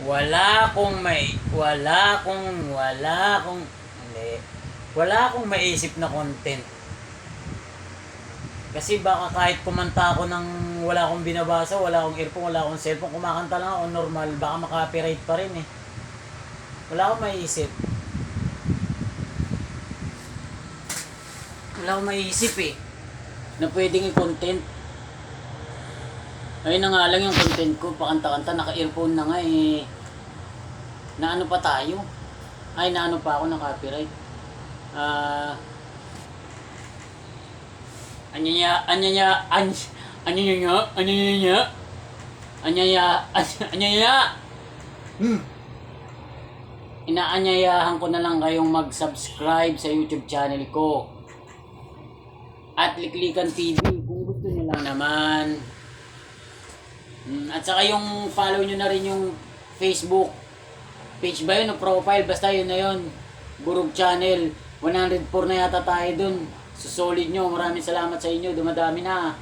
Wala akong may, wala akong, wala akong, hindi. Wala akong maisip na content. Kasi baka kahit kumanta ako ng wala akong binabasa, wala akong earphone, wala akong cellphone, kumakanta lang ako normal, baka makapiright pa rin eh. Wala akong maisip. Wala akong maisip eh. Na pwedeng i-content. Ayun na nga lang yung content ko, pakanta-kanta, naka-earphone na nga eh. Naano pa tayo? Ay, naano pa ako ng copyright. Ah... anyanya, anyanya, any, anyanya, anyanya, anyanya, anyanya, hmm. Inaanyayahan ko na lang kayong mag-subscribe sa YouTube channel ko. At Liklikan TV kung gusto nyo lang naman. At saka yung follow nyo na rin yung Facebook page ba yun o profile? Basta yun na yun. Burog Channel. 104 na yata tayo dun. So solid nyo. Maraming salamat sa inyo. Dumadami na.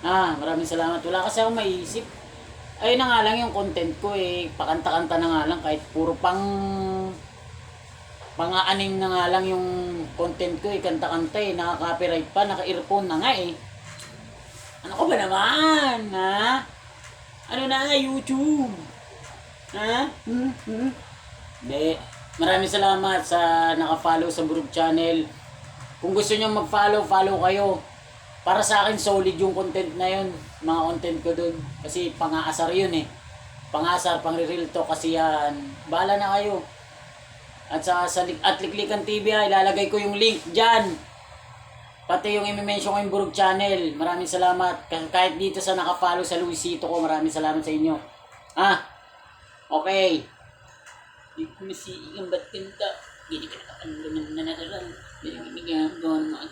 Ah, maraming salamat. Wala kasi akong maisip. Ayun na nga lang yung content ko eh. Pakanta-kanta na nga lang kahit puro pang pang-aaning na nga lang yung content ko eh. Kanta-kanta eh. Naka-copyright pa. Naka-earphone na nga eh. Ano ko ba naman? Ha? Ano na YouTube? Ha? Hmm? Hmm? Maraming salamat sa naka-follow sa Burug Channel. Kung gusto nyo mag-follow, follow kayo. Para sa akin, solid yung content na yun. Mga content ko dun. Kasi pang-aasar yun eh. Pang-aasar, pang-real talk kasi yan. Bahala na kayo. At sa, sa at Liklikan TV ay ilalagay ko yung link dyan. Pati yung i-mention ko yung Burug Channel. Maraming salamat. Kah- Kahit dito sa naka-follow sa Luisito ko, maraming salamat sa inyo. Ah, okay. Di ko masiigang ba't kanta? Hindi ka nakakalaman na nakarang. Hindi ka nagagawa ng mga